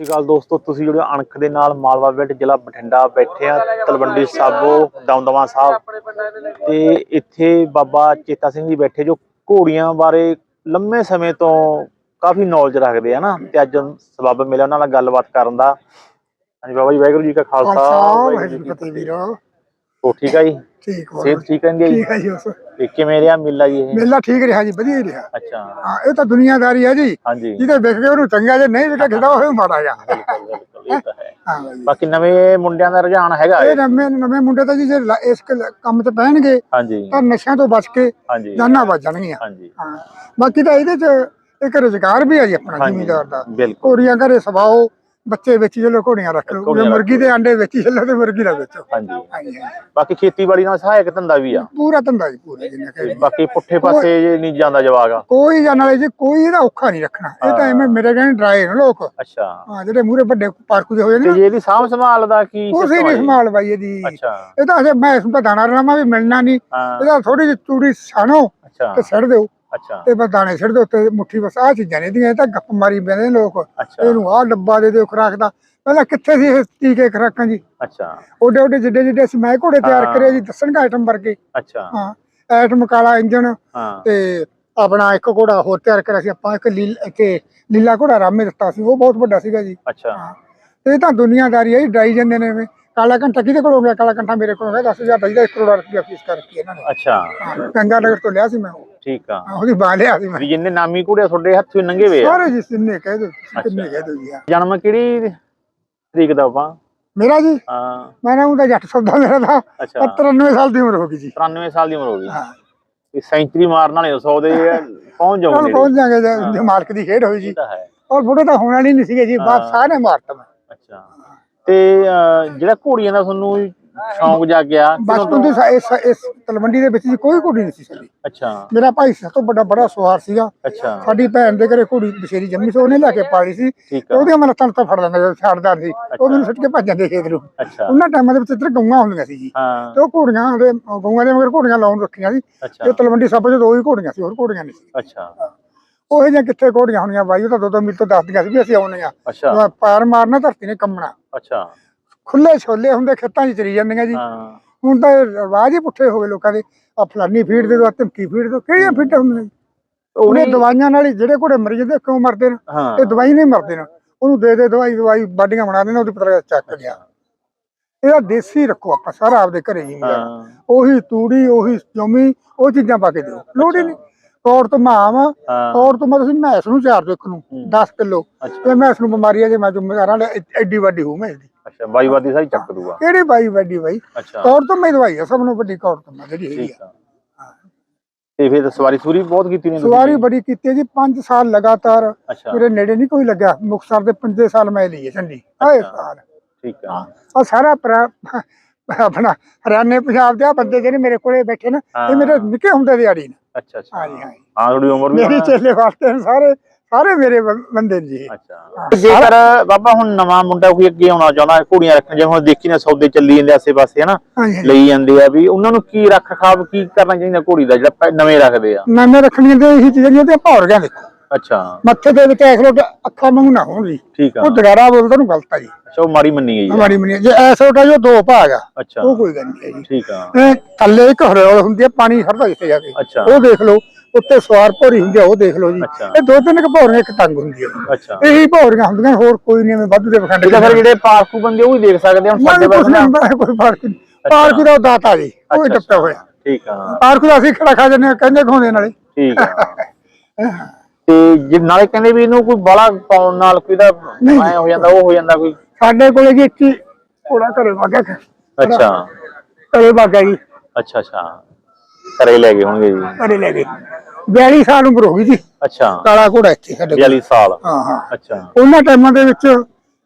ਸਤਿ ਸ਼੍ਰੀ ਅਕਾਲ ਦੋਸਤੋ ਤੁਸੀਂ ਜਿਹੜੇ ਅਣਖ ਦੇ ਨਾਲ ਮਾਲਵਾ ਵਿਲਟ ਜ਼ਿਲ੍ਹਾ ਬਠਿੰਡਾ ਬੈਠੇ ਆ ਤਲਵੰਡੀ ਸਾਬੋ ਦਮਦਮਾ ਸਾਹਿਬ। ਤੇ ਇੱਥੇ ਬਾਬਾ ਚੇਤਾ ਸਿੰਘ ਜੀ ਬੈਠੇ ਜੋ ਘੋੜੀਆਂ ਬਾਰੇ ਲੰਮੇ ਸਮੇਂ ਤੋਂ ਕਾਫੀ ਨੌਲੇਜ ਰੱਖਦੇ ਆ ਨਾ ਤੇ ਅੱਜ ਸਬੱਬ ਮਿਲਿਆ ਉਹਨਾਂ ਨਾਲ ਗੱਲਬਾਤ ਕਰਨ ਦਾ। ਹਾਂਜੀ ਬਾਬਾ ਜੀ ਵਾਹਿਗੁਰੂ ਜੀ ਕਾ ਖਾਲਸਾ ਵਾਹਿਗੁਰੂ ਜੀ ਕੀ ਫਤਿਹ। ਵੀਰੋ। ਹੋ ਠੀਕ ਆ ਜੀ? ਠੀਕ ਹੋ ਸਿਹਤ ਠੀਕ ਹੈ ਜੀ? ਠੀਕ ਹੈ ਜੀ ਤੇ ਕਿਵੇਂ ਰਿਹਾ ਮੇਲਾ ਜੀ ਇਹ? ਮੇਲਾ ਠੀਕ ਰਿਹਾ ਜੀ ਵਧੀਆ ਹੀ ਰਿਹਾ। ਅੱਛਾ। ਹਾਂ ਇਹ ਤਾਂ ਦੁਨੀਆਦਾਰੀ ਹੈ ਜੀ। ਹਾਂਜੀ। ਜਿਹਦੇ ਵਿਕ ਗਏ ਉਹਨੂੰ ਚੰਗਾ ਜੇ ਨਹੀਂ ਵਿਕਿਆ ਖਿਦਾ ਉਹ ਮਾੜਾ ਜਾ ਬਿਲਕੁਲ ਬਿਲਕੁਲ ਇਹ ਤਾਂ ਹੈ। ਹਾਂ ਬਾਈ ਬਾਕੀ ਨਵੇਂ ਮੁੰਡਿਆਂ ਦਾ ਰੁਝਾਨ ਹੈਗਾ ਇਹ ਇਹ। ਨਵੇਂ ਨਵੇਂ ਮੁੰਡੇ ਤਾਂ ਜੀ ਜੇ ਲ- ਇਸ ਕ- ਕੰਮ ਤੇ ਪੈਣਗੇ ਹਾਂਜੀ। ਤਾਂ ਨਸ਼ਿਆਂ ਤੋਂ ਬਚ ਕੇ ਹਾਂਜੀ। ਜਾਨਾਂ ਬਚ ਜਾਣਗੀਆਂ। ਹਾਂਜੀ। ਹਾਂ। ਬਾਕੀ ਤਾਂ ਇਹਦੇ ਚ ਇੱਕ ਰੁਜ਼ਗਾਰ ਵੀ ਹੈ ਜੀ ਆਪਣਾ ਹਾਂਜੀ। ਜ਼ਿਮੀਦਾਰ ਦਾ। ਬਿਲਕੁਲ। ਘੋੜੀਆਂ ਘਰੇ ਸਵਾਓ ਬੱਚੇ ਵੇਚੀ ਚਲੋ ਘੋੜੀਆਂ ਰੱਖ ਲਓ। ਘੋੜੀਆਂ ਜੇ ਮੁਰਗੀ ਦੇ ਅੰਡੇ ਵੇਚੀ ਚੱਲੋ ਤੇ ਮੁਰਗੀ ਨਾ ਵੇਚੋ। ਹਾਂਜੀ। ਹਾਂਜੀ ਹਾਂਜੀ। ਬਾਕੀ ਖੇਤੀਬਾੜੀ ਨਾਲ ਸਹਾਇਕ ਧੰਦਾ ਵੀ ਆ। ਪੂਰਾ ਧੰਦਾ ਜੀ ਪੂਰਾ ਜਿੰਨਾ ਤੇ ਕਹੇ ਬਾਕੀ ਪੁੱਠੇ ਪਾਸੇ ਜੇ ਨਹੀਂ ਜਾਂਦਾ ਜਵਾਗ ਆ। ਕੋਈ ਜਾਣ ਵਾਲੇ ਜੀ ਕੋਈ ਇਹਦਾ ਔਖਾ ਨਹੀਂ ਰੱਖਣਾ। ਇਹ ਤਾਂ ਐਵੇਂ ਮੇਰੇ ਕਹਿੰਦੇ ਡਰਾਏ ਨੇ ਲੋਕ। ਅੱਛਾ। ਹਾਂ ਜਿਹੜੇ ਮੂਰੇ ਵੱਡੇ ਪਾਰਕੂ ਦੇ ਹੋ ਜਾਂਦੇ ਤੇ ਨਾ। ਜੇ ਇਹਦੀ ਸਾਂਭ ਸੰਭਾਲ ਦਾ ਕੀ system ਆ ਨਹੀਂ ਜੀ? ਸੰਭਾਲ ਬਾਈ ਇਹਦੀ। ਅੱਛਾ। ਇਹ ਤਾਂ ਅਜੇ ਮੈਂ ਇਸ ਨੂੰ ਤਾਂ ਦਾਣਾ ਰਾਮਾ ਵੀ ਮਿਲਣਾ ਨਹੀਂ। ਹਾਂ। ਇਹਦਾ ਥੋੜੀ ਜਿਹੀ ਚੂੜੀ ਅੱਛਾ। ਤੇ ਛੱਡ ਦਿਓ। ਅੱਛਾ। ਤੇ ਬਸ ਦਾਣੇ ਛੱਡ ਦਿਓ ਤੇ ਮੁੱਠੀ ਬਸ ਆਹ ਚੀਜ਼ਾਂ ਨੇ ਇਹਦੀਆਂ ਇਹ ਤਾਂ ਗੱਪ ਮਾਰੀ ਬੈਠੇ ਨੇ ਲੋਕ। ਇਹਨੂੰ ਆਹ ਡੱਬਾ ਦੇ ਦਿਓ ਖੁਰਾਕ ਦਾ। ਪਹਿਲਾਂ ਕਿੱਥੇ ਸੀ ਇਹ ਟੀਕੇ ਖੁਰਾਕਾਂ ਜੀ? ਅੱਛਾ। ਓਡੇ ਓਡੇ ਜਿੱਡੇ ਜਿੱਡੇ ਅਸੀਂ ਮੈਂ ਘੋੜੇ ਤਿਆਰ ਹਾਂ। ਕਰੇ ਜੀ ਦੱਸਣਗਾ ਆਈਟਮ ਵਰਗੇ? ਅੱਛਾ। ਹਾਂ ਐਟਮ ਕਾਲਾ ਇੰਜਨ ਤੇ ਆਪਣਾ ਇੱਕ ਘੋੜਾ ਹੋਰ ਤਿਆਰ ਕਰਿਆ ਸੀ ਆਪਾਂ ਇੱਕ ਲੀਲ ਘੋੜਾ ਰਾਮੇ ਦਿੱਤਾ ਸੀ ਉਹ ਬਹੁਤ ਵੱਡਾ ਸੀਗਾ ਜੀ। ਅੱਛਾ। ਇਹ ਤਾਂ ਦੁਨੀਆਦਾਰੀ ਹੈ ਜੀ ਡਰਾਈ ਜਾਂਦੇ ਨੇ ਕਾਲਾ ਘੰਟਾ ਕਿਹਦੇ ਕੋਲ ਹੋ ਗਿਆ? ਕਾਲਾ ਘੰਟਾ ਮੇਰੇ ਕੋਲ ਹੋ ਗਿਆ 10000 ਦਾ ਜਿਹਦਾ 1 ਕਰੋੜ ਰੁਪਇਆ ਫੀਸ ਕਰ ਰੱਖੀ ਇਹਨਾਂ ਨੇ। ਅੱਛਾ। ਗੰਗਾ ਨਗਰ ਤੋਂ ਲਿਆ ਸੀ ਮੈਂ ਉਹ। ਠੀਕ ਆ। ਉਹਦੀ ਬਾਹ ਲਿਆ ਸੀ ਮੈਂ। ਵੀ ਜਿੰਨੇ ਨਾਮੀ ਘੋੜੇ ਤੁਹਾਡੇ ਹੱਥੋਂ ਨੰਗੇ ਵੇ ਆ। ਸਾਰੇ ਜੀ ਸਿੰਨੇ ਕਹਿ ਦੋ ਕਿੰਨੇ ਕਹਿ ਦੋ ਜੀ। ਜਨਮ ਕਿਹੜੀ ਤਰੀਕ ਦਾ ਆਪਾਂ? ਮੇਰਾ ਜੀ? ਹਾਂ। ਮੈਂ ਨਾ ਉਹਦਾ ਜੱਟ ਸੌਦਾ ਮੇਰਾ ਦਾ ਅੱਛਾ। 93 ਸਾਲ ਦੀ ਉਮਰ ਹੋ ਗਈ ਜੀ। 93 ਸਾਲ ਦੀ ਉਮਰ ਹੋ ਗਈ। ਹਾਂ। ਵੀ ਸੈਂਚਰੀ ਮਾਰਨ ਵਾਲੇ 100 ਦੇ ਪਹੁੰਚ ਹੁਣ ਜਾਓਗੇ ਪਹੁੰਚ ਜਾਗੇ ਜੇ- ਜੇ ਮਾਲਕ ਦੀ ਖੇਡ ਹੋਈ ਜੀ। ਇਹ ਤਾਂ ਹੈ। ਔਰ ਬੁੜੇ ਤਾਂ ਹੋਣਾ ਨਹੀਂ ਸੀਗੇ ਜੀ ਬਾਪ ਹਾਂ। ਸਾਰੇ ਮਾਰਤਾ ਮੈਂ। ਅੱਛਾ। ਤੇ ਅਹ, ਜਿਹੜਾ ਘੋੜੀਆਂ ਦਾ ਤੁਹਾਨੂੰ ਸ਼ੌਂਕ ਜਾਗਿਆ ਕਦੋਂ ਬਚਪਨ? ਸਾ- ਇਸ ਇਸ ਤਲਵੰਡੀ ਦੇ ਵਿੱਚ ਜੀ ਕੋਈ ਘੋੜੀ ਨਹੀਂ ਸੀ ਸਾਡੀ ਅੱਛਾ। ਮੇਰਾ ਭਾਈ ਸਭ ਤੋਂ ਵੱਡਾ ਬੜਾ ਸਵਾਰ ਸੀਗਾ। ਅੱਛਾ। ਸਾਡੀ ਭੈਣ ਦੇ ਘਰੇ ਘੋੜੀ ਬਸ਼ੇਰੀ ਜੰਮੀ ਸੀ ਉਹਨੇ ਲੈ ਕੇ ਪਾਲੀ ਸੀ। ਠੀਕ ਤੇ ਆ। ਉਹਦੀਆਂ ਮੈਂ ਲੱਤਾਂ ਤੋਂ ਫੜ ਲੈਂਦਾ ਜਦੋਂ ਛੱਡਦਾ ਸੀ। ਉਹ ਮੈਨੂੰ ਸੁੱਟ ਕੇ ਭੱਜ ਜਾਂਦੇ ਖੇਤ ਨੂੰ। ਅੱਛਾ। ਉਹਨਾਂ ਟਾਈਮਾਂ ਦੇ ਵਿੱਚ ਇੱਧਰ ਗਊਆਂ ਹੁੰਦੀਆਂ ਸੀ ਜੀ। ਹਾਂ। ਤੇ ਉਹ ਘੋੜੀਆਂ ਦੇ ਗਊਆਂ ਦੇ ਮਗਰ ਘੋੜੀਆਂ ਲਾਉਣ ਰੱਖੀਆਂ ਸੀ। ਅੱਛਾ। ਤੇ ਤਲਵੰਡੀ ਸਭ ਤੋਂ ਦੋ ਹੀ ਘੋੜੀਆਂ ਸੀ ਹੋਰ ਘੋੜੀਆਂ ਨਹੀਂ ਸੀ। ਅੱਛਾ। ਉਹ ਜਿਹੀਆਂ ਕਿੱਥੇ ਘੋੜੀਆਂ ਹੋਣੀਆਂ ਬਾਈ ਉਹ ਤਾਂ ਦੋ ਦੋ ਮੀਲ ਤੋਂ ਦੱਸਦੀਆਂ ਸੀ ਵੀ ਅਸੀਂ ਆਉਣੇ ਆ ਅੱਛਾ। ਪੈਰ ਮਾਰਨਾ ਧਰਤੀ ਨੇ ਕੰਮਣਾ। ਅੱਛਾ। ਖੁੱਲੇ ਛੋਲੇ ਹੁੰਦੇ ਖੇਤਾਂ 'ਚ ਚਰੀ ਜਾਂਦੀਆਂ ਜੀ। ਹਾਂ। ਹੁਣ ਤਾਂ ਰਿਵਾਜ ਹੀ ਪੁੱਠੇ ਹੋ ਗਏ ਲੋਕਾਂ ਦੇ। ਆ ਫਲਾਨੀ ਫੀਡ ਦੇ ਦੋ ਧਮਕੀ ਫੀਡ ਦੇ ਦੋ ਕਿਹੜੀਆਂ ਫੀਡਾਂ ਹੁੰਦੀਆਂ? ਉਹਨੇ ਦਵਾਈਆਂ ਨਾਲ ਹੀ ਜਿਹੜੇ ਘੋੜੇ ਮਰ ਜਾਂਦੇ ਕਿਉਂ ਮਰਦੇ ਨੇ? ਇਹ ਦਵਾਈ ਨਹੀਂ ਮਰਦੇ ਨੇ। ਉਹਨੂੰ ਦੇ ਦੇ ਦਵਾਈ ਦਵਾਈ ਬਾਡੀਆਂ ਬਣਾ ਦੇਣਾ ਉਹਦੀ ਪਤਾ ਚੱਕ ਗਿਆ ਇਹਦਾ ਦੇਸੀ ਰੱਖੋ ਆਪਾਂ ਸਾਰਾ ਆਪਦੇ ਘਰੇ ਹੀ ਮਿਲਿਆ। ਹਾਂ। ਉਹੀ ਤੂੜੀ ਉਹੀ ਜਮੀ ਉਹ ਚੀਜ਼ਾਂ ਪਾ ਕੇ ਦਿਓ। ਲੋੜ ਹੀ ਨਹੀਂ। ਕੌੜ ਤੋਂ ਮਾਮ ਹਾਂ। ਕੌੜ ਤੋਂ ਮੈਂ ਤੁਸੀਂ ਮੈਸ ਨੂੰ ਚਾਰ ਇੱਕ ਨੂੰ 10 ਕਿਲੋ। ਤੇ ਮੈਸ ਨੂੰ ਬਿਮਾਰੀ ਹੈ ਜੇ ਮੈਂ ਜ਼ਿੰਮੇਵਾਰਾਂ ਲੈ ਐਡੀ ਵੱਡੀ ਹੂੰ ਮੈਂ ਇਹਦੀ। ਅੱਛਾ ਬਾਈਵਾਦੀ ਸਾਰੀ ਚੱਕ ਦੂਗਾ। ਕਿਹੜੀ ਬਾਈ ਵੱਡੀ ਬਾਈ? ਅੱਛਾ। ਤੋਂ ਮੈਂ ਦਵਾਈ ਆ ਸਭ ਨੂੰ ਵੱਡੀ ਕੌੜ ਤੋਂ ਮੈਂ ਜਿਹੜੀ ਹੈਗੀ ਆ। ਤੇ ਫਿਰ ਸਵਾਰੀ ਸੂਰੀ ਬਹੁਤ ਕੀਤੀ ਨੇ? ਸਵਾਰੀ ਬੜੀ ਕੀਤੀ ਹੈ ਜੀ 5 ਸਾਲ ਲਗਾਤਾਰ। ਮੇਰੇ ਨੇੜੇ ਨਹੀਂ ਕੋਈ ਲੱਗਿਆ ਮੁਕਤਸਰ ਦੇ 5 ਸਾਲ ਮੈਂ ਲਈ ਹੈ ਝੰਡੀ ਆਏ। ਸਾਲ। ਠੀਕ ਆ। ਆ ਸਾਰਾ ਆਪਣਾ ਹਰਿਆਣੇ ਪੰਜਾਬ ਦੇ ਆ ਬੰਦੇ ਜਿਹੜੇ ਮੇਰੇ ਕੋਲੇ ਬੈਠੇ ਨੇ ਇਹ ਮੇਰੇ ਨਿੱਕੇ ਹੁੰਦੇ ਦੇ ਆੜੀ ਨੇ। ਅੱਛਾ ਅੱਛਾ। ਹਾਂਜੀ ਹਾਂ ਤੁਹਾਡੀ ਉਮਰ ਵੀ ਮੇਰੀ। ਚੇਲੇ ਵਾਸਤੇ ਸਾਰੇ। ਸਾਰੇ ਮੇਰੇ ਬੰ- ਬੰਦੇ ਨੇ ਜੀ ਅੱਛਾ। ਜੇਕਰ ਬਾਬਾ ਹੁਣ ਨਵਾਂ ਮੁੰਡਾ ਕੋਈ ਅੱਗੇ ਆਉਣਾ ਚਾਹੁੰਦਾ ਘੋੜੀਆਂ ਰੱਖਣ ਜਿਵੇਂ ਹੁਣ ਦੇਖੀ ਨਾ ਸੌਦੇ ਚੱਲੀ ਜਾਂਦੇ ਆਸੇ ਪਾਸੇ ਹਨਾ? ਹਾਂਜੀ। ਲਈ ਜਾਂਦੇ ਆ ਵੀ ਉਹਨਾਂ ਨੂੰ ਕੀ ਰੱਖ ਰਖਾਵ ਕੀ ਕਰਨਾ ਚਾਹੀਦਾ ਘੋੜੀ ਦਾ ਜਿਹੜਾ ਪਹਿ- ਨਵੇਂ ਰੱਖਦੇ ਆ? ਨਾਨੇ ਰੱਖਣੀਆਂ ਤੇ ਇਹੀ ਚੀਜ਼ਾਂ ਜਿਹੜੀਆਂ ਭੌਰ ਗਿਆ ਦੇਖੋ ਅੱਛਾ। ਮੱਥੇ ਦੇ ਵਿੱਚ ਐਸ ਲੋਟ ਅੱਖਾਂ ਵਾਂਗੂ ਨਾ ਹੋਣ ਜੀ। ਠੀਕ ਆ। ਉਹ ਦਗਾਰਾ ਬੋਲਦਾ ਨੂੰ ਗਲਤ ਆ ਜੀ। ਅੱਛਾ ਉਹ ਮਾੜੀ ਮੰਨੀ ਗਈ ਆ। ਹਮਾਰੀ ਮਨੀ ਜੇ ਐਸ ਲੋਟਾ ਜੋ ਦੋ ਭਾਗ ਆ। ਅੱਛਾ। ਉਹ ਕੋਈ ਗੱਲ ਨਹੀਂ ਹੈ ਜੀ। ਠੀਕ ਆ। ਇਹ ਥੱਲੇ ਇੱਕ ਹਰਿਆਲ ਹੁੰਦੀ ਹੈ ਪਾਣੀ ਖੜਦਾ ਜਿੱਥੇ ਜਾ ਕੇ। ਅੱਛਾ। ਉਹ ਦੇਖ ਲਓ। ਉੱਤੇ ਸਵਾਰ ਭੌਰੀ ਹੁੰਦੀ ਆ ਉਹ ਦੇਖ ਲਓ ਜੀ। ਅੱਛਾ। ਇਹ ਦੋ ਤਿੰਨ ਕੁ ਭੌਰੀਆਂ ਇੱਕ ਤੰਗ ਹੁੰਦੀ ਹੈ ਅੱਛਾ। ਇਹੀ ਭੌਰੀਆਂ ਹੁੰਦੀਆਂ ਹੋਰ ਕੋਈ ਨਹੀਂ ਐਵੇਂ ਵਾਧੂ ਦੇ ਇਹਦਾ ਫਿਰ ਜਿਹੜੇ ਪਾਰਕੂ ਬੰਦੇ ਉਹ ਵੀ ਦੇਖ ਸਕਦੇ ਆ ਹੁਣ ਸਾਡੇ ਕੁਝ ਨਹੀਂ ਕੋਈ ਫ਼ਰਕ ਨਹੀਂ। ਪਾਰਕ ਦਾ ਉਹ ਦਾਤਾ ਜੀ ਉਹ ਹੀ ਅੱਛਾ, ਟੱਪਿਆ ਹੋਇਆ। ਠੀਕ ਆ। ਪਾਰਕ ਦਾ ਅਸੀਂ ਖੜਾ ਖਾ ਜੰਨੇ ਆ, ਕਹਿੰਦੇ ਖਾਉਂਦੇ ਨਾਲੇ। ਠੀਕ ਆ। ਤੇ ਜੇ ਨਾਲੇ ਕਹਿੰਦੇ ਵੀ ਇਹਨੂੰ ਕੋਈ ਬਾਲਾ ਪਾਉਣ ਨਾਲ ਕੋਈ ਦਾ ਨਹੀਂ। ਐ ਹੋ ਜਾਂਦਾ ਉਹ ਹੋ ਜਾਂਦਾ ਕੋਈ। ਸਾਡੇ ਕੋਲੇ ਜੀ ਇੱਕ ਹੀ ਘਰੇ ਵਾਗਿਆ ਅੱਛਾ। ਘਰੇ ਵਾਗਿਆ ਜੀ। ਅੱਛਾ ਅੱਛਾ। ਘਰੇ ਲੈ ਗਏ ਹੋਣਗੇ ਜੀ। ਘਰੇ ਲੈ ਗਏ। 42 ਸਾਲ ਉਮਰ ਹੋ ਗਈ ਜੀ। ਅੱਛਾ। ਕਾਲਾ ਘੋੜਾ ਇੱਥੇ ਸਾਡੇ ਕੋਲ। 42 ਸਾਲ। ਹਾਂ ਹਾਂ। ਅੱਛਾ। ਉਹਨਾਂ ਟਾਈਮਾਂ ਦੇ ਵਿੱਚ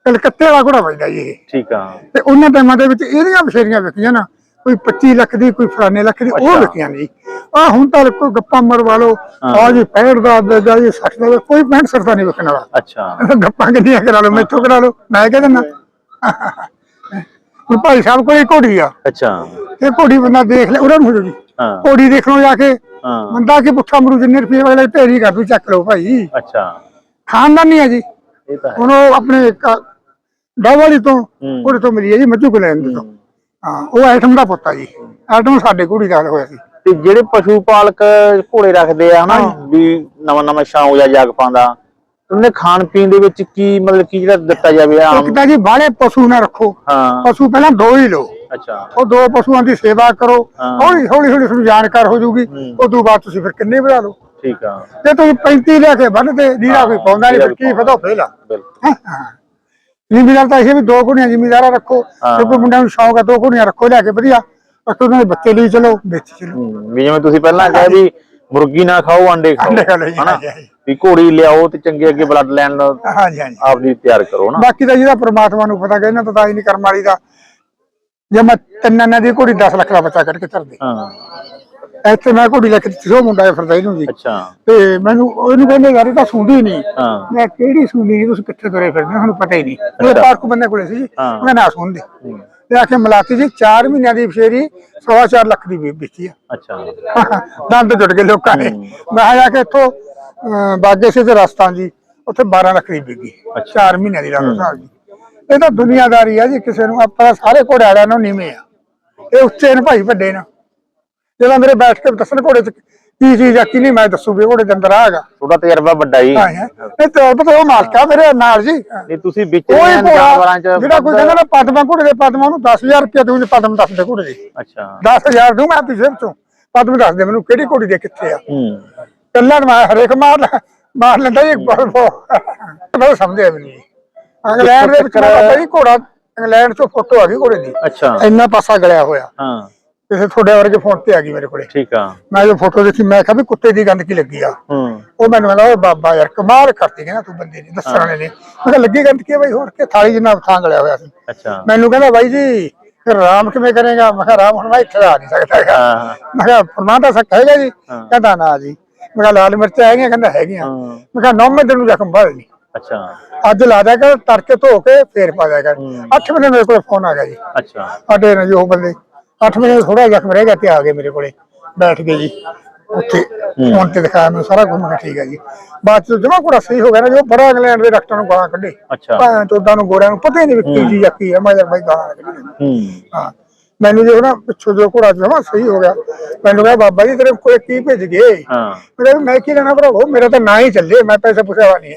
ਕਲਕੱਤੇ ਵਾਲਾ ਘੋੜਾ ਵੱਜਦਾ ਜੀ ਇਹ। ਠੀਕ ਆ। ਤੇ ਉਹਨਾਂ ਟਾਈਮਾਂ ਦੇ ਵਿੱਚ ਇਹਦੀਆਂ ਬਸ਼ੇਰੀਆਂ ਵਿਕੀਆਂ ਨਾ ਕੋਈ 25 ਲੱਖ ਦੀ ਕੋਈ ਫਲਾਣੇ ਲੱਖ ਦੀ ਉਹ। ਵਿਕੀਆਂ ਜੀ। ਆ ਹੁਣ ਤਾਂ ਕੋਈ ਗੱਪਾਂ ਮਰਵਾ ਲਓ। ਆ ਜੀ 65 ਦਾ ਦੇਗਾ ਜੀ 60 ਦਾ ਕੋਈ 65 60 ਦਾ ਨਹੀਂ ਵਿਕਣ ਵਾਲਾ। ਅੱਛਾ। ਗੱਪਾਂ ਕਿੰਨੀਆਂ ਕਰਾ ਲਓ ਮੈਥੋਂ ਕਰਾ ਲਓ। ਮੈਂ ਕਹਿ ਦਿੰਦਾ। ਹੁਣ ਭਾਈ ਸਾਹਿਬ ਇੱਕ ਘੋੜੀ ਆ। ਅੱਛਾ। ਇਹ ਘੋੜੀ ਬੰਦਾ ਦੇਖ ਲੈ ਉਹਨਾਂ ਨੂੰ ਹੋ ਜੀ। ਹਾਂ। ਘੋੜੀ ਦੇਖਣੋਂ ਜਾ ਕੇ। ਹਾਂ। ਬੰਦਾ ਕੀ ਪੁੱਠਾ ਮਰੂ ਜਿੰਨੇ ਰੁਪਏ ਵਾਲੇ ਢੇਰੀ ਕਰ ਦੂ ਚੱਕ ਲਓ ਭਾਈ। ਅੱਛਾ। ਖਾਨਦਾਨੀ ਆ ਜੀ। ਇਹ ਤਾਂ ਹੈ। ਹੁਣ ਉਹ ਆਪਣੇ ਡਾਵਾਲੀ ਤੋਂ ਹੂੰ। ਉਹਦੇ ਤੋਂ ਮਿਲੀ ਹੈ ਜੀ ਮੱਝੂ ਦੇ ਤੋਂ। ਹੂੰ। ਹਾਂ ਉਹ ਐਟਮ ਦਾ ਪੁੱਤ ਆ ਜੀ। ਐਟਮ ਸਾਡੇ ਕੁੜੀ ਦਾ ਹੋਇਆ ਸੀ। ਤੇ ਜਿਹੜੇ ਪਸ਼ੂ ਪਾਲਕ ਘੋੜੇ ਰੱਖਦੇ ਆ ਹਨਾ ਵੀ ਨਵਾਂ ਨਵਾਂ ਸ਼ੌਂਕ ਜਾਂ ਜਾਗ ਪਾਉਂਦਾ ਉਹਨੇ ਖਾਣ ਪੀਣ ਦੇ ਵਿੱਚ ਕੀ ਮਤਲਬ ਕੀ ਜਿਹੜਾ ਦਿੱਤਾ ਜਾਵੇ ਆਮ? ਇੱਕ ਤਾਂ ਜੀ ਬਾਹਲੇ ਪਸ਼ੂ ਨਾ ਰੱਖੋ। ਹਾਂ। ਪਸ਼ੂ ਪਹਿਲਾਂ ਦੋ ਹੀ ਲਓ। ਅੱਛਾ। ਉਹ ਦੋ ਪਸ਼ੂਆਂ ਦੀ ਸੇਵਾ ਕਰੋ। ਹਾਂ। ਹੌਲੀ ਹੌਲੀ ਹੌਲੀ ਤੁਹਾਨੂੰ ਜਾਣਕਾਰ ਹੋ ਜਾਊਗੀ। ਹੂੰ। ਉਸ ਤੋਂ ਬਾਅਦ ਤੁਸੀਂ ਫਿਰ ਕਿੰਨੇ ਵਧਾ ਲਓ। ਠੀਕ ਆ। ਜੇ ਤੁਸੀਂ 35 ਲੈ ਕੇ ਬੰਨਦੇ ਨੀਰਾ ਕੋਈ ਪਾਉਂਦਾ ਨਹੀਂ ਫਿਰ ਕੀ ਫਦਾ ਫੇਲਾ ਬਿਲਕੁਲ। ਜ਼ਿਮੀਦਾਰ ਤਾਂ ਇਹ ਵੀ ਦੋ ਕੁੜੀਆਂ ਜ਼ਿਮੀਦਾਰਾ ਰੱਖੋ। ਹਾਂ। ਜੇ ਕੋਈ ਮੁੰਡਿਆਂ ਨੂੰ ਸ਼ੌਂਕ ਹੈ ਦੋ ਕੁੜੀਆਂ ਰੱਖੋ ਲੈ ਕੇ ਵਧੀਆ। ਬਸ ਉਹਨਾਂ ਦੇ ਬੱਚੇ ਲਈ ਚਲੋ ਵਿੱਚ ਚਲੋ। ਹੂੰ, ਵੀ ਜਿਵੇਂ ਤੁਸੀਂ ਪਹਿਲਾਂ ਕਿਹਾ ਵੀ ਮੁਰਗੀ ਨਾ ਖਾਓ ਅੰਡੇ ਖਾਓ। ਅੰਡੇ ਖਾ ਲਓ ਜੀ, ਹਨਾ? ਹਾਂਜੀ, ਹਾਂਜੀ। ਵੀ ਘੋੜੀ ਲਿਆਓ ਤੇ ਚੰਗੇ ਅੱਗੇ ਬਲੱਡ ਲਾਈਨ ਹਾਂਜੀ ਹਾਂਜੀ। ਆਪਦੀ ਤਿਆਰ ਕਰੋ ਨਾ। ਬਾਕੀ ਤਾਂ ਜਿਹਦਾ ਪ੍ਰਮਾਤਮਾ ਨੂੰ ਪਤਾ ਕਿ ਇਹਨਾਂ ਤੋਂ ਤਾਂ ਹੀ ਨਹੀਂ ਕਰਮ ਵਾਲੀ ਦਾ। ਜੇ ਮੈਂ ਤਿੰਨਾਂ ਨੇ ਦੀ ਕੁੜੀ 10 ਲੱਖ ਦਾ ਬੱਚਾ ਕੱਢ ਕੇ ਧਰਦੇ ਹਾਂ। ਇੱਥੇ ਮੈਂ ਕੁੜੀ ਲੈ ਕੇ ਸੀ, ਮੁੰਡਾ ਫਿਰਦਾ ਇਹਨੂੰ ਜੀ ਅੱਛਾ। ਤੇ ਮੈਨੂੰ ਉਹਨੂੰ ਕਹਿੰਦੇ ਯਾਰ ਇਹ ਤਾਂ ਸੁਣਦੀ ਨਹੀਂ। ਹਾਂ। ਮੈਂ ਕਿਹੜੀ ਸੁਣੀ ਨਹੀਂ? ਤੁਸੀਂ ਕਿੱਥੇ ਤੁਰੇ ਫਿਰਦੇ? ਸਾਨੂੰ ਪਤਾ ਹੀ ਨਹੀਂ। ਉਹ ਪਾਰਕ ਬੰਦੇ ਕੋਲੇ ਸੀ ਜੀ। ਮੈਂ ਨਾ ਸੁਣਦੇ ਤੇ ਆਖੇ ਮਲਾਤੀ ਜੀ 4 ਮਹੀਨਿਆਂ ਦੀ ਫੇਰੀ 4.5 ਲੱਖ ਦੀ ਵੇਚੀ ਆ। ਅੱਛਾ। ਦੰਦ ਜੁੜ ਗਏ ਲੋਕਾਂ ਨੇ ਮੈਂ ਜਾ ਕੇ ਇੱਥੋਂ ਬਾਗੇ ਸੇ ਤੇ ਰਸਤਾਂ ਜੀ ਉੱਥੇ 12 ਲੱਖ ਦੀ ਵਿਕੀ। 4 ਮਹੀਨਿਆਂ ਦੀ ਸਾਹਿਬ ਜੀ। ਇਹ ਤਾਂ ਦੁਨੀਆਦਾਰੀ ਆ ਜੀ ਕਿਸੇ ਨੂੰ ਆਪਾਂ ਤਾਂ ਸਾਰੇ ਘੋੜੇ ਵਾਲਿਆਂ ਨੂੰ ਨੀਵੇਂ ਆ। ਇਹ ਉੱਚੇ ਨੇ ਭਾਈ ਵੱਡੇ ਨੇ। ਜਦੋਂ ਮੇਰੇ ਬੈਠ ਕੇ ਦੱਸਣ ਘੋੜੇ ਚ ਕੀ ਚੀਜ਼ ਆ ਕੀ ਨਹੀਂ ਮੈਂ ਦੱਸੂ ਵੀ ਘੋੜੇ ਦੇ ਅੰਦਰ ਆ ਹੈਗਾ। ਤੁਹਾਡਾ ਤਜਰਬਾ ਵੱਡਾ ਹੀ ਹਾਂ। ਇਹ ਤਾਂ ਪਤਾ ਉਹ ਮਾਲਕਾ ਮੇਰੇ ਨਾਲ ਜੀ। ਨਹੀਂ ਤੁਸੀਂ ਵਿੱਚ ਜਾਨਵਰਾਂ ਚ ਜਿਹੜਾ ਕੋਈ ਕਹਿੰਦਾ ਨਾ ਪਦਮਾ ਘੋੜੇ ਦੇ ਪਦਮਾ ਉਹਨੂੰ 10000 ਰੁਪਏ ਦੂੰ ਪਦਮ ਦੱਸ ਦੇ ਘੋੜੇ ਦੀ। ਅੱਛਾ। 10000 ਦੂੰ ਮੈਂ ਪਿਛੇ ਵਿੱਚੋਂ ਪਦਮ ਦੱਸ ਦੇ ਮੈਨੂੰ ਕਿਹੜੀ ਘੋੜੀ ਦੇ ਕਿੱਥੇ ਆ। ਹੂੰ। ਕੱਲਾ ਮੈਂ ਹਰੇਕ ਮਾਰ ਮਾਰ ਲੈਂਦਾ ਜੀ ਬਹੁਤ। ਸਮਝਿਆ ਵੀ ਇੰਗਲੈਂਡ ਦੇ ਵਿੱਚ ਪਤਾ ਜੀ ਘੋੜਾ ਇੰਗਲੈਂਡ ਤੋਂ ਫੋਟੋ ਆ ਗਈ ਘੋੜੇ ਦੀ। ਅੱਛਾ। ਇੰਨਾ ਪਾਸਾ ਗਲਿਆ ਹੋਇਆ। ਹਾਂ। ਕਿਸੇ ਤੁਹਾਡੇ ਵਰਗੇ ਫੋਨ ਤੇ ਆ ਗਈ ਮੇਰੇ ਕੋਲੇ। ਠੀਕ ਆ। ਮੈਂ ਜੋ ਫੋਟੋ ਦੇਖੀ ਮੈਂ ਕਿਹਾ ਵੀ ਕੁੱਤੇ ਦੀ ਗੰਦਗੀ ਲੱਗੀ ਆ? ਹੂੰ। ਉਹ ਮੈਨੂੰ ਕਹਿੰਦਾ ਓਏ ਬਾਬਾ ਯਾਰ ਕਮਾਲ ਕਰਤੀ ਕਹਿੰਦਾ ਤੂੰ ਬੰਦੇ ਨੇ ਦੱਸਣ ਵਾਲੇ ਨੇ। ਮੈਂ ਕਿਹਾ ਲੱਗੀ ਗੰਦਗੀ ਬਈ? ਹੋਰ ਕਿ ਥਾਲੀ ਜਿੰਨਾ ਥਾਂ ਗਲਿਆ ਹੋਇਆ ਸੀ। ਅੱਛਾ। ਮੈਨੂੰ ਕਹਿੰਦਾ ਬਾਈ ਜੀ ਫਿਰ ਆਰਾਮ ਕਿਵੇਂ ਕਰੇਗਾ? ਮੈਂ ਕਿਹਾ ਆਰਾਮ ਹੁਣ ਮੈਂ ਇੱਥੇ ਆ ਨਹੀਂ ਸਕਦਾ ਹੈਗਾ। ਹਾਂ। ਮੈਂ ਕਿਹਾ ਫਰਮਾਨ ਦਾ ਸੱਕ ਹੈਗਾ ਜੀ। ਕਹਿੰਦਾ ਨਾ ਜੀ। ਮੈਂ ਕਿਹਾ ਲਾਲ ਮਿਰਚਾਂ ਹੈਗੀਆਂ? ਕਹਿੰਦਾ ਹੈਗੀਆਂ। ਮੈਂ ਕਿਹਾ ਨੌਵੇਂ ਦਿਨ ਨੂੰ ਜ਼ਖਮ ਭਰ ਨਹੀਂ। ਅੱਛਾ। ਅੱਜ ਲਾ ਦਿਆ ਕਰ ਤੜਕੇ ਧੋ ਕੇ ਫੇਰ ਪਾ ਦਿਆ ਕਰ। ਹੂੰ। 8 ਵਜੇ ਮੇਰੇ ਕੋਲ ਫੋਨ ਆ ਗਿਆ ਜੀ। ਅੱਛਾ। ਸਾਡੇ ਨੇ ਜੀ ਉਹ ਬੰਦੇ। 8 ਵਜੇ ਥੋੜਾ ਜ਼ਖਮ ਰਹਿ ਗਿਆ ਤੇ ਆ ਗਏ ਮੇਰੇ ਕੋਲੇ। ਬੈਠ ਗਏ ਜੀ। ਉੱਥੇ ਫੋਨ ਤੇ ਦਿਖਾਇਆ ਮੈਨੂੰ ਸਾਰਾ ਕੁਝ ਮੈਂ ਠੀਕ ਹੈ ਜੀ। ਬਾਅਦ ਚ ਜਮਾ ਕੋੜਾ ਸਹੀ ਹੋ ਗਿਆ ਨਾ ਜੋ ਬੜਾ ਇੰਗਲੈਂਡ ਦੇ ਡਾਕਟਰ ਨੂੰ ਗਾਲਾਂ ਕੱਢੇ। ਅੱਛਾ। ਭਾਂ ਚੋਦਾਂ ਨੂੰ ਗੋਰਿਆਂ ਨੂੰ ਪਤਾ ਹੀ ਨਹੀਂ ਵੀ ਕੀ ਚੀਜ਼ ਆ ਕੀ ਹੈ ਮੈਂ ਯਾਰ ਬਾਈ ਗਾਲਾਂ ਕੱਢੀ ਹੂੰ। ਹਾਂ। ਮੈਨੂੰ ਜੋ ਨਾ ਪਿੱਛੋਂ ਜੋ ਘੋੜਾ ਜਮਾ ਸਹੀ ਹੋ ਗਿਆ। ਮੈਨੂੰ ਕਿਹਾ ਬਾਬਾ ਜੀ ਤੇਰੇ ਕੋਲੇ ਕੀ ਭੇਜ ਗਏ। ਹਾਂ। ਮੈਂ ਕਿਹਾ ਵੀ ਮੈਂ ਕੀ ਲੈਣਾ ਭਰਾਵੋ? ਮੇਰਾ ਤਾਂ ਨਾ ਹੀ ਚੱਲੇ ਮੈਂ ਪੈਸੇ ਪੁੱਛਿਆ ਵਾ ਨਹੀਂ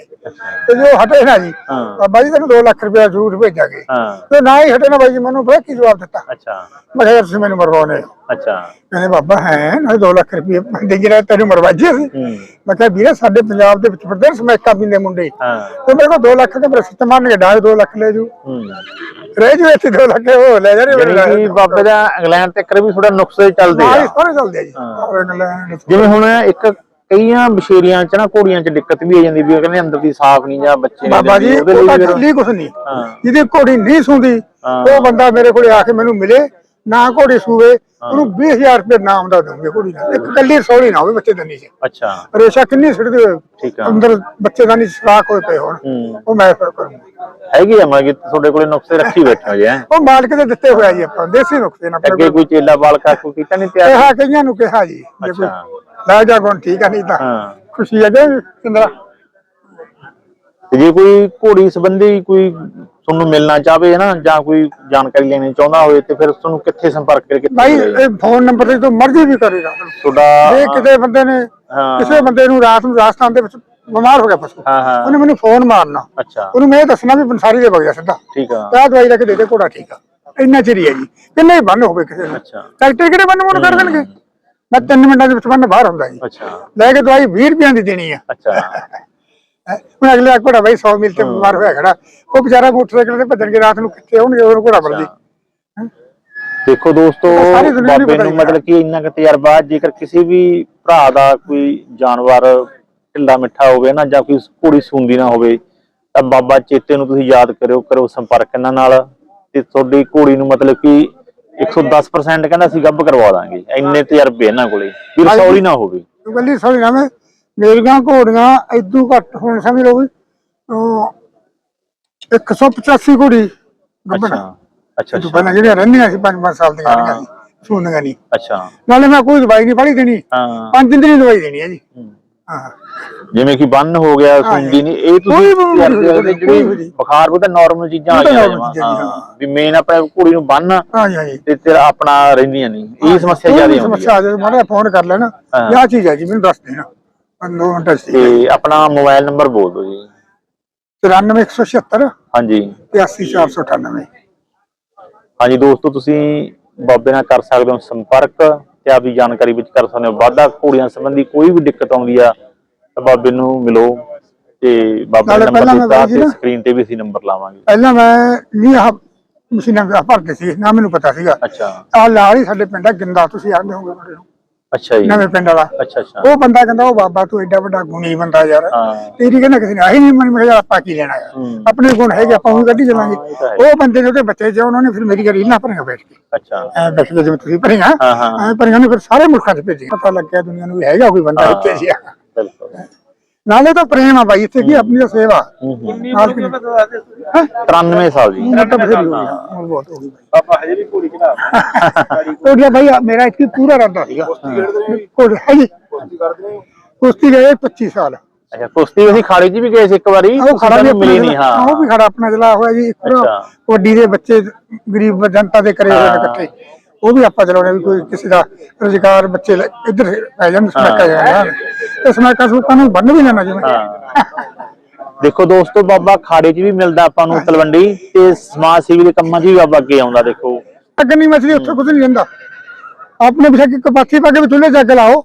ਤੇ ਜੋ ਹਟੇ ਨਾ ਜੀ। ਬਾਬਾ ਜੀ ਤੈਨੂੰ 2 ਲੱਖ ਰੁਪਇਆ ਜ਼ਰੂਰ ਭੇਜਾਂਗੇ। ਤੇ ਨਾ ਹੀ ਹਟੇ ਨਾ ਬਾਈ ਜੀ ਮੈਨੂੰ ਪਤਾ ਕੀ ਜਵਾਬ ਦਿੱਤਾ। ਅੱਛਾ। ਮੈਂ ਕਿਹਾ ਤੁਸੀਂ ਮੈਨੂੰ ਮਰਵਾਉਣੇ ਅੱਛਾ। ਕਹਿੰਦੇ ਬਾਬਾ ਹੈ ਨਾ 2 ਲੱਖ ਰੁਪਏ ਦੇ ਜਿਹੜਾ ਤੈਨੂੰ ਮਰਵਾਜੀ ਸੀ ਮੈਂ ਕਿਹਾ ਵੀਰੇ ਸਾਡੇ ਪੰਜਾਬ ਦੇ ਵਿੱਚ ਫਿਰਦੇ ਨੇ ਸਮੈਕਾ ਪੀਂਦੇ ਮੁੰਡੇ। ਤੇ ਮੇਰੇ ਕੋਲ 2 ਲੱਖ ਦੇ ਮੇਰੇ ਸਿੱਟ ਮਾਰਨਗੇ ਡਾਲ 2 ਲੱਖ ਲੈ ਜੂ ਰਹਿ ਜੂ ਇੱਥੇ 2 ਲੱਖ ਉਹ ਲੈ ਮੇਰੇ ਯਾਨੀ ਕਿ ਬਾਬੇ ਦਾ ਇੰਗਲੈਂਡ ਤੇ ਵੀ ਥੋੜਾ ਨੁਕਸੇ ਚੱਲਦੇ ਆ। ਸਾਰੇ ਚੱਲਦੇ ਆ ਜੀ। ਇੰਗਲੈਂਡ। ਜਿਵੇਂ ਹੁਣ ਇੱਕ ਕਈਆਂ ਬਸ਼ੇਰੀਆਂ ਚ ਨਾ ਘੋੜੀਆਂ ਚ ਦਿੱਕਤ ਵੀ ਆ ਜਾਂਦੀ ਵੀ ਉਹ ਕਹਿੰਦੇ ਅੰਦਰ ਦੀ ਸਾਫ਼ ਨਹੀਂ ਜਾਂ ਬੱਚੇ ਨਹੀਂ ਬਾਬਾ ਜੀ ਉਹਦੇ ਚੱਲੀ ਕੁਛ ਨਹੀਂ। ਹਾਂ। ਜਿਹਦੀ ਘੋੜੀ ਨਹੀਂ ਸੁੰਦੀ। ਉਹ ਬੰਦਾ ਮੇਰੇ ਕੋਲੇ ਆ ਕੇ ਮੈਨੂੰ ਮਿਲੇ ਨਾ ਘੋੜੀ ਸੂਵੇ ਉਹਨੂੰ 20000 ਰੁਪਏ ਨਾਮ ਦਾ ਦਊਂਗੇ ਘੋੜੀ ਦਾ। ਇੱਕ ਕੱਲੀ ਸੌਲੀ ਨਾ ਹੋਵੇ ਬੱਚੇ ਦੰਨੀ ਚ ਅੱਛਾ। ਰੇਸ਼ਾ ਕਿੰਨੀ ਸਿੱਟਦੇ ਹੋਏ ਠੀਕ ਆ। ਅੰਦਰ ਬੱਚੇ ਦਾ ਨਹੀਂ ਸਰਾਖ ਹੋਏ ਪਏ ਹੋਣ। ਉਹ ਮੈਂ ਫਿਰ ਕਰੂੰਗਾ। ਹੈਗੀ ਆ ਮੈਂ ਕਿ ਤੁਹਾਡੇ ਕੋਲੇ ਨੁਕਸੇ ਰੱਖੀ ਬੈਠੇ ਹੋ ਜੇ ਹੈਂ? ਉਹ ਮਾਲਕ ਦੇ ਦਿੱਤੇ ਹੋਇਆ ਜੀ ਆਪਾਂ ਦੇਸੀ ਨੁਕਸੇ ਨਾਲ ਅੱਗੇ ਕੋਈ ਚੇਲਾ ਬਾਲਕਾ ਕੋਈ ਕੀਤਾ ਨਹੀਂ ਤਿਆਰ? ਕਿਹਾ ਕਈਆਂ ਨੂੰ ਕਿਹਾ ਜੀ ਜੇ ਕੋਈ ਅੱਛਾ। ਲੈ ਜਾ ਗੁਣ ਠੀਕ ਆ ਨਹੀਂ ਤਾਂ ਹਾਂ। ਖੁਸ਼ੀ ਹੈ ਜੀ ਸਿੰਦਰਾ ਤੇ ਜੇ ਕੋਈ ਘੋੜੀ ਸੰਬੰਧੀ ਕੋਈ ਤੁਹਾਨੂੰ ਮਿਲਣਾ ਚਾਹਵੇ ਨਾ ਜਾਂ ਕੋਈ ਜਾਣਕਾਰੀ ਲੈਣੀ ਚਾਹੁੰਦਾ ਹੋਵੇ ਤੇ ਫਿਰ ਤੁਹਾਨੂੰ ਕਿੱਥੇ ਸੰਪਰਕ ਕਰਕੇ ਭਾਈ ਇਹ ਫੋਨ ਨੰਬਰ ਤੇ ਤੂੰ ਮਰਜ਼ੀ ਵੀ ਕਰੇਗਾ। ਤੁਹਾਡਾ ਜੇ ਕਿਤੇ ਬੰਦੇ ਨੇ ਹਾਂ। ਕਿਸੇ ਬੰਦੇ ਨੂੰ ਰਾਤ ਨੂੰ ਰਾਜਸਥਾਨ ਦੇ ਵਿੱਚ ਬਿਮਾਰ ਹੋ ਗਿਆ ਪਸ਼ੂ। ਹਾਂ ਹਾਂ। ਉਹਨੇ ਮੈਨੂੰ ਫੋਨ ਮਾਰਨਾ। ਅੱਛਾ। ਉਹਨੂੰ ਮੈਂ ਇਹ ਦੱਸਣਾ ਵੀ ਬੰਸਾਰੀ ਦੇ ਵਗਿਆ ਸਿੱਧਾ। ਠੀਕ ਆ। ਤੇ ਦਵਾਈ ਲੈ ਕੇ ਦੇ ਦੇ ਘੋੜਾ ਠੀਕ ਆ। ਇੰਨਾ ਚਿਰ ਹੀ ਹੈ ਜੀ। ਕਿੰਨੇ ਹੀ ਬੰਨ ਹੋਵੇ ਕਿਸੇ ਨੂੰ। ਅੱਛਾ। ਡਾਕਟਰ ਕਿਹੜੇ ਬੰਨ ਮੈਨੂੰ ਕਰ ਦੇਣਗੇ ਮੈਂ 3 ਮਿੰਟਾਂ ਦੇ ਵਿੱਚ ਬੰਨ ਬਾਹਰ ਹੁੰਦਾ ਜੀ। ਅੱਛਾ। ਲੈ ਕੇ ਦਵਾਈ 20 ਰੁਪਈਆਂ ਦੀ ਦੇਣੀ ਆ। ਅੱਛਾ। ਹੁਣ ਅਗਲੇ ਘੋੜਾ ਬਾਈ 100 ਮੀਲ ਤੇ ਬਿਮਾਰ ਹੋਇਆ ਖੜਾ। ਉਹ ਵਿਚਾਰਾ ਮੋਟਰਸਾਈਕਲ ਤੇ ਭੱਜਣਗੇ ਰਾਤ ਨੂੰ ਕਿੱਥੇ ਆਉਣਗੇ ਉਹ ਘੋੜਾ ਵਰਦੀ ਦੇਖੋ ਦੋਸਤੋ ਬਾਬੇ ਨੂੰ। ਮਤਲਬ ਕਿ ਇੰਨਾ ਕੁ ਤਜਰਬਾ ਜੇਕਰ ਕਿਸੇ ਵੀ ਭਰਾ ਦਾ ਕੋਈ ਜਾਨਵਰ ਢਿੱਲਾ ਮਿੱਠਾ ਹੋਵੇ ਨਾ ਜਾਂ ਕੋਈ ਘੋੜੀ ਸੂੰਦੀ ਨਾ ਹੋਵੇ ਤਾਂ ਬਾਬਾ ਚੇਤੇ ਨੂੰ ਤੁਸੀਂ ਯਾਦ ਕਰਿਓ ਕਰੋ ਸੰਪਰਕ ਇਹਨਾਂ ਨਾਲ ਤੇ ਤੁਹਾਡੀ ਘੋੜੀ ਨੂੰ ਮਤਲਬ ਕਿ 110% ਕਹਿੰਦਾ ਸੀ ਗੱਭ ਕਰਵਾ ਦਾਂਗੇ ਇੰਨੇ ਤਜਰਬੇ ਇਹਨਾਂ ਕੋਲੇ ਵੀ ਰਸੌਲੀ ਨਾ ਹੋਵੇ। ਤੂੰ ਕਹਿੰਦੀ ਸੋਈ ਨਾ ਮੈਂ ਮੇਰੀਆਂ ਘੋੜੀਆਂ ਇਦੋਂ ਘੱਟ ਹੁਣ ਸਮਝ ਲਓ ਵੀ ਅਹ 185 ਘੋੜੀ ਗੱਭਣ। ਅੱਛਾ ਅੱਛਾ ਪਹਿਲਾਂ ਜਿਹੜੀਆਂ ਰਹਿੰਦੀਆਂ ਸੀ 5-5 ਸਾਲ ਦੀਆਂ ਰਹਿੰਦੀਆਂ ਸੀ ਸੁਣਦੀਆਂ ਨਹੀਂ। ਅੱਛਾ। ਨਾਲੇ ਮੈਂ ਕੋਈ ਦਵਾਈ ਨਹੀਂ ਪੜੀ ਦੇਣੀ। ਹਾਂ। ਪੰਜ ਦਿਨ ਦੀ ਦਵਾਈ ਦੇਣੀ ਹੈ ਜੀ। ਜਿਵੇਂ ਕਿ ਬੰਨ ਹੋ ਗਿਆ ਸੁੰਡੀ ਨਹੀਂ ਇਹ ਤੁਸੀਂ ਕਰਦੇ ਹੋ ਜਿਹੜੀ। ਬੁਖਾਰ ਉਹ ਤਾਂ ਨਾਰਮਲ ਚੀਜ਼ਾਂ ਆ ਜਾਂਦੀਆਂ ਵੀ ਮੇਨ ਆਪਣੇ ਕੁੜੀ ਨੂੰ ਬੰਨ ਤੇ ਤੇਰਾ ਆਪਣਾ ਰਹਿੰਦੀਆਂ ਨਹੀਂ। ਇਹ ਸਮੱਸਿਆ ਜ਼ਿਆਦਾ ਆਉਂਦੀ ਸਮੱਸਿਆ ਹੈ। ਆ ਜਾਏ ਮਾੜਾ ਫੋਨ ਕਰ ਲੈਣਾ। ਹਾਂ। ਆਹ ਚੀਜ਼ ਹੈ ਜੀ ਮੈਨੂੰ ਦੱਸ ਦੇਣਾ। ਦੋ ਮਿੰਟ ਚ ਤੇ ਆਪਣਾ ਮੋਬਾਈਲ ਨੰਬਰ ਬੋਲ ਦਿਓ ਜੀ। 94176 ਹਾਂਜੀ। 83498 ਹਾਂਜੀ ਦੋਸਤੋ ਤੁਸੀਂ ਬਾਬੇ ਨਾਲ ਕਰ ਸਕਦੇ ਹੋ ਸੰਪਰਕ। ਤੇ ਆਪਦੀ ਜਾਣਕਾਰੀ ਵਿੱਚ ਕਰ ਸਕਦੇ ਹੋ। ਵਾਧਾ ਘੋੜੀਆਂ ਸੰਬੰਧੀ ਕੋਈ ਵੀ ਦਿੱਕਤ ਆਉਂਦੀ ਆ ਤਾਂ ਬਾਬੇ ਨੂੰ ਮਿਲੋ ਤੇ ਬਾਬੇ ਪਹਿਲਾਂ ਨੰਬਰ ਦਿੱਤਾ ਤੇ ਸਕਰੀਨ ਤੇ ਵੀ ਅਸੀਂ ਨੰਬਰ ਲਾਵਾਂਗੇ। ਪਹਿਲਾਂ ਮੈਂ ਨਹੀਂ ਆਹ ਮਸ਼ੀਨਾਂ ਦਾ ਭਰਦੇ ਸੀ ਨਾ ਮੈਨੂੰ ਪਤਾ ਸੀਗਾ। ਅੱਛਾ। ਆ ਲਾਲ ਹੀ ਸਾਡੇ ਪਿੰਡ ਆ ਗਿੰਦਾ ਤੁਸੀਂ ਆਉਂਦੇ ਹੋਗੇ ਬੜੇ ਨੂੰ, ਅੱਛਾ ਜੀ। ਨਵੇਂ ਪਿੰਡ ਵਾਲਾ। ਅੱਛਾ ਅੱਛਾ। ਉਹ ਬੰਦਾ ਕਹਿੰਦਾ ਉਹ ਬਾਬਾ ਤੂੰ ਐਡਾ ਵੱਡਾ ਗੁਣੀ ਬੰਦਾ ਯਾਰ। ਹਾਂ। ਤੇਰੀ ਕਹਿੰਦਾ ਕਿਸੇ ਨੇ ਆਹੀ ਨਹੀਂ ਮਨ ਮੈਂ ਆਪਾਂ ਕੀ ਲੈਣਾ ਹੂੰ। ਆਪਣੇ ਗੁਣ ਹੈਗੇ ਆਪਾਂ ਉਹ ਕੱਢੀ ਚੱਲਾਂਗੇ। ਹਾਂ, ਇਹ ਤਾਂ ਹੈ। ਉਹ ਬੰਦੇ ਨੇ ਉਹਦੇ ਬੱਚੇ ਜੇ ਉਹਨਾਂ ਨੇ ਫਿਰ ਮੇਰੀ ਗਰੀ ਨਾ ਭਰੀਆਂ ਬੈਠ ਕੇ। ਅੱਛਾ। ਐ ਬੈਠ ਕੇ ਜਿਵੇਂ ਤੁਸੀਂ ਭਰੀਆਂ ਹਾਂ, ਹਾਂ। ਐ ਭਰੀਆਂ ਨੇ ਫਿਰ ਸਾਰੇ ਮੁਲਕਾਂ 'ਚ ਭੇਜੀ ਪਤਾ ਲੱਗਿਆ ਦੁਨੀਆ ਨੂੰ ਵੀ ਹੈਗਾ ਕੋਈ ਬੰਦਾ ਇੱਥੇ ਸੀ ਬਿਲਕੁਲ। ਨਾਲੇ ਤਾਂ ਪ੍ਰੇਮ ਆ ਬਾਈ ਇੱਥੇ ਕੀ ਆਪਣੀ ਤਾਂ ਸੇਵਾ ਹੂੰ ਹੂੰ। ਨਾਲ ਕੀ- ਹੈਂ? 93 ਸਾਲ ਜੀ। ਉਮਰ ਤਾਂ ਬਥੇਰੀ ਹੋ। ਗਈ ਉਮਰ ਬਹੁਤ ਹੋ ਗਈ। ਆਪਾਂ ਹਜੇ ਵੀ ਘੋੜੀ ਚੜਾ ਉਹਦਾ ਭਾਈ ਮੇਰਾ ਇੱਥੇ ਪੂਰਾ ਰਹਿੰਦਾ ਸੀਗਾ। ਕੋਲ ਹੈ ਜੀ? ਕੁਸ਼ਤੀ ਗਏ 25 ਸਾਲ। ਅੱਛਾ ਕੁਸ਼ਤੀ ਅਸੀਂ ਖਾੜੀ 'ਚ ਵੀ ਗਏ ਸੀ ਇੱਕ ਵਾਰੀ ਉਹ ਖੜਾ ਵੀ ਮਿਲੀ ਨਹੀਂ ਹਾਂ। ਉਹ ਵੀ ਖੜਾ ਆਪਣਾ ਜਲਾ ਹੋਇਆ ਜੀ ਇੱਕ ਅੱਛਾ। ਵੱਡੀ ਦੇ ਬੱਚੇ ਗਰੀਬ ਜਨਤਾ ਦੇ ਕਰੇ ਹੋਏ ਨੇ ਹਾਂ। ਇਕੱਠੇ। ਉਹ ਵੀ ਆਪਾਂ ਚਲਾਉਣੇ ਵੀ ਕੋਈ ਕਿਸੇ ਦਾ ਰੁਜ਼ਗਾਰ ਬੱਚੇ ਲੈ- ਇੱਧਰ ਪੈ ਜਾਣ ਸਮੈਕਾ ਜਾਣ ਤੇ ਸਮੈਕਾ ਸੁੱਕਾ ਨੂੰ ਬੰਨ ਵੀ ਲੈਣਾ ਜਿਵੇਂ। ਹਾਂ। ਦੇਖੋ ਦੋਸਤੋ ਬਾਬਾ ਖਾੜੇ 'ਚ ਵੀ ਮਿਲਦਾ ਆਪਾਂ ਨੂੰ ਤਲਵੰਡੀ ਤੇ ਸਮਾਜ ਸੇਵੀ ਦੇ ਕੰਮਾਂ 'ਚ ਵੀ ਬਾਬਾ ਅੱਗੇ ਆਉਂਦਾ ਦੇਖੋ। ਅੱਗਨੀ ਮਛਲੀ ਉੱਥੇ ਕੁਝ ਨਹੀਂ ਜਾਂਦਾ ਆਪਣੇ ਪਿਛੇ ਕਿ ਕਪਾਥੀ ਪਾ ਕੇ ਵੀ ਚੁੱਲ੍ਹੇ ਜੱਗ ਲਾਓ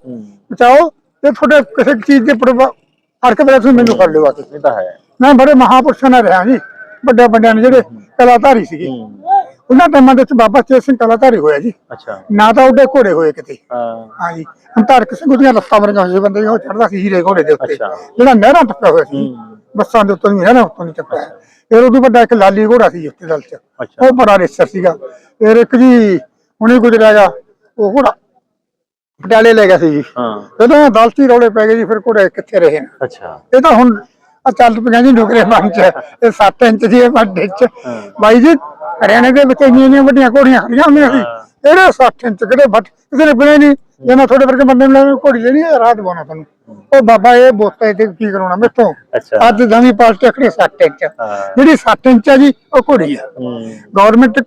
ਬਚਾਓ ਤੇ ਤੁਹਾਡੇ ਕਿਸੇ ਚੀਜ਼ ਦੇ ਪ੍ਰਭਾਵ ਹਰ ਕੇ ਵੇਲੇ ਤੁਸੀਂ ਮੈਨੂੰ ਫੜ ਲਿਓ ਆ ਕੇ ਇਹ ਤਾਂ ਹੈ। ਮੈਂ ਬੜੇ ਮਹਾਪੁਰਸ਼ਾਂ ਨਾਲ ਰਿਹਾ ਜੀ ਵੱਡੇ ਵੱਡਿਆਂ ਨੇ ਜਿਹੜੇ ਕਲਾਧਾਰੀ ਸੀਗੇ। ਹੂੰ, ਉਹਨਾਂ ਟਾਈਮਾਂ ਦੇ ਵਿੱਚ ਬਾਬਾ ਚੇਤ ਸਿੰਘ ਕਲਾਧਾਰੀ ਹੋਇਆ ਜੀ। ਅੱਛਾ। ਨਾ ਤਾਂ ਉਹਦੇ ਘੋੜੇ ਹੋਏ ਕਿਤੇ। ਹਾਂ। ਹਾਂ ਜੀ ਹੰਤਾਰਕ ਸਿੰਘ ਉਹਦੀਆਂ ਲੱਤਾਂ ਵਰਗਾ ਹੋਏ ਬੰਦੇ ਉਹ ਚੜਦਾ ਸੀ ਹੀਰੇ ਘੋੜੇ ਦੇ ਉੱਤੇ। ਅੱਛਾ। ਜਿਹੜਾ ਨਹਿਰਾਂ ਟੱਪਿਆ ਹੋਇਆ ਸੀ ਹੂੰ। ਬੱਸਾਂ ਦੇ ਉੱਤੋਂ ਨਹੀਂ ਨਹਿਰਾਂ ਉੱਤੋਂ ਨਹੀਂ ਟੱਪਿਆ। ਫਿਰ ਉਦੋਂ ਵੱਡਾ ਇੱਕ ਲਾਲੀ ਘੋੜਾ ਸੀ ਉੱਤੇ ਦਲ ਚ। ਅੱਛਾ। ਉਹ ਬੜਾ ਰੇਸਰ ਸੀਗਾ। ਫਿਰ ਇੱਕ ਜੀ ਹੁਣੇ ਗੁਜ਼ਰਿਆ ਗਾ ਉਹ ਘੋੜਾ ਪਟਿਆਲੇ ਲੈ ਗਿਆ ਸੀ ਜੀ। ਹਾਂ। ਜਦੋਂ ਦਲਚੀ ਰੌਲੇ ਪੈ ਗਏ ਜੀ ਫਿਰ ਘੋੜੇ ਕਿੱਥੇ ਰਹੇ ਨੇ? ਅੱਛਾ। ਇਹ ਤਾਂ ਹੁਣ ਆ ਚੱਲ ਪਿਆ ਜੀ ਨੁਕਰੇ ਮਨ ਚ। ਇਹ 7 ਇੰਚ ਦੀ ਇਹ ਵੱਡੇ ਚ ਬਾਈ ਜੀ ਹਰਿਆਣੇ ਦੇ ਵਿੱਚ ਇੰਨੀਆਂ ਇੰਨੀਆਂ ਵੱਡੀਆਂ ਘੋੜੀਆਂ ਖੜੀਆਂ ਹੁੰਦੀਆਂ ਸੀ। ਇਹਦੇ 60 ਇੰਚ ਕਿਹੜੇ ਵੱਟ ਕਿਸੇ ਨੇ ਬਿਨਾਂ ਨਹੀਂ ਜੇ ਮੈਂ ਤੁਹਾਡੇ ਵਰਗੇ ਬੰਦੇ ਨੂੰ ਲੈਣੀ ਘੋੜੀ ਲੈਣੀ ਹੈ ਰਾਤ ਬਣਾ ਤੁਹਾਨੂੰ। ਉਹ ਬਾਬਾ ਇਹ ਬੋਤਾ ਤੇ ਕੀ ਕਰਾਉਣਾ ਮੇਥੋਂ ਅੱਜ ਨਵੀਂ ਪਾਰਟੀ ਅਖੜੇ 60 ਇੰਚ। ਜਿਹੜੀ 60 ਇੰਚ ਆ ਜੀ ਉਹ ਘੋੜੀ ਆ। ਗਵਰਨਮੈਂਟ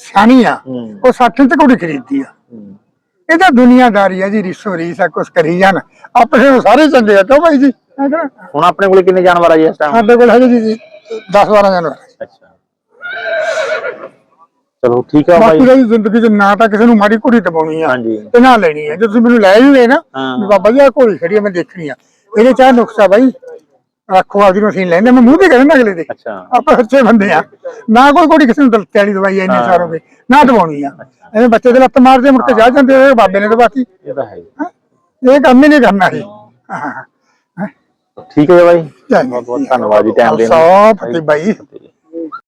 ਸਿਆਣੀ ਆ। ਉਹ 60 ਇੰਚ ਘੋੜੀ ਖਰੀਦਦੀ ਆ। ਇਹ ਤਾਂ ਦੁਨੀਆਦਾਰੀ ਆ ਜੀ ਰਿਸੋ ਰੀਸ ਆ ਕੁਛ ਕਰੀ ਜਾਣ। ਆਪਣੇ ਨੂੰ ਸਾਰੇ ਚੰਗੇ ਆ ਕਿਉਂ ਭਾਈ ਜੀ? ਹੁਣ ਆਪਣੇ ਕੋਲੇ ਕਿੰਨੇ ਜਾਨਵਰ ਆ ਜੀ ਇਸ ਟਾਈਮ ਸਾਡੇ ਕੋਲ ਹੈਗੇ ਜੀ 10 12 ਜਾਨਵਰ। ਅੱਛਾ। ਚਲੋ ਠੀਕ ਆ ਬਾਕੀ ਬਾਈ। ਦਾ ਜੀ ਜ਼ਿੰਦਗੀ 'ਚ ਨਾ ਤਾਂ ਕਿਸੇ ਨੂੰ ਮਾੜੀ ਘੋੜੀ ਦਬਾਉਣੀ ਆ ਹਾਂਜੀ। ਤੇ ਨਾ ਲੈਣੀ ਆ। ਜੇ ਤੁਸੀਂ ਮੈਨੂੰ ਲੈ ਜੂਗੇ ਨਾ ਹਾਂ। ਵੀ ਬਾਬਾ ਜੀ ਆ ਘੋੜੀ ਖੜੀ ਆ ਮੈਂ ਦੇਖਣੀ ਆ। ਇਹਦੇ ਚਾਹ ਨੁਕਸਾ ਬਾਈ। ਰੱਖੋ ਆਪਦੀ ਮਸ਼ੀਨ ਲੈਂਦੇ ਮੈਂ ਮੂੰਹ ਤੇ ਕਹਿੰਦਾ ਅਗਲੇ ਦੇ। ਅੱਛਾ। ਆਪਾਂ ਸੱਚੇ ਬੰਦੇ ਆ। ਨਾ ਕੋਈ ਘੋੜੀ ਕਿਸੇ ਨੂੰ ਦਲਤੇ ਵਾਲੀ ਦਵਾਈ ਆ ਸਾਲ ਹੋ ਗਏ ਨਾ ਦਵਾਉਣੀ ਆ। ਐਵੇਂ ਬੱਚੇ ਦੇ ਲੱਤ ਮਾਰਦੇ ਮੁੜ ਕੇ ਜਾ ਜਾਂਦੇ ਇਹ ਬਾਬੇ ਨੇ ਦਵਾਤੀ। ਇਹ ਤਾਂ ਹੈ ਹੀ। ਇਹ ਕੰਮ ਹੀ ਨਹੀਂ ਕਰਨਾ ਸੀ ਹਾਂ ਠੀਕ ਹੈ ਬਾਈ। ਚੰਗਾ। ਬਹੁਤ ਬਹੁਤ ਧੰਨਵਾਦ ਜੀ ਟਾਈਮ ਦੇਣ ਲਈ। ਸੌ ਫਤਿਹ ਬਾਈ।